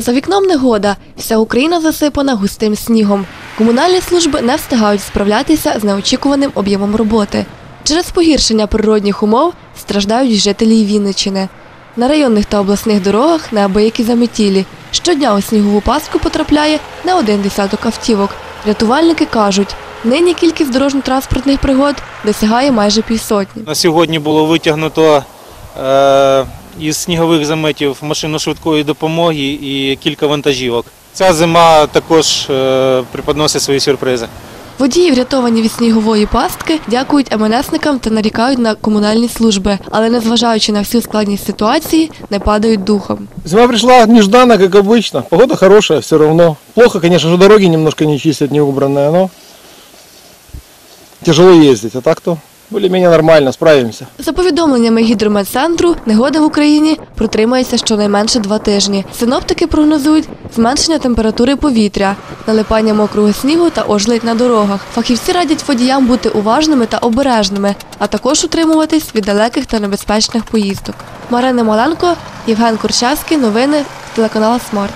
За вікном негода. Вся Україна засипана густим снігом. Комунальні служби не встигають справлятися з неочікуваним об'ємом роботи. Через погіршення природних умов страждають жителі Вінничини. На районних та обласних дорогах неабиякі заметілі. Щодня у снігову пастку потрапляє не один десяток автівок. Рятувальники кажуть, нині кількість дорожньо-транспортних пригод досягає майже півсотні. На сьогодні було витягнуто е, із снігових заметів машину швидкої допомоги і кілька вантажівок. Ця зима також е, преподносить свої сюрпризи. Водії, врятовані від снігової пастки, дякують МНСникам та нарікають на комунальні служби, але незважаючи на всю складність ситуації, не падають духом. Зима пришла нежданно, как обычно. Погода хорошая все равно. Плохо, конечно же, дороги немножко не чистят, не убранные, но тяжело ездить. А так-то более-менее нормально, справимся. За повідомленнями гідрометцентру, негода в Україні протримається щонайменше два тижні. Синоптики прогнозують зменшення температури повітря, налипання мокрого снігу та ожледь на дорогах. Фахівці радять водіям бути уважними та обережними, а також утримуватись від далеких та небезпечних поїздок. Марина Маленко, Євген Курчевський, новини телеканал Смарт.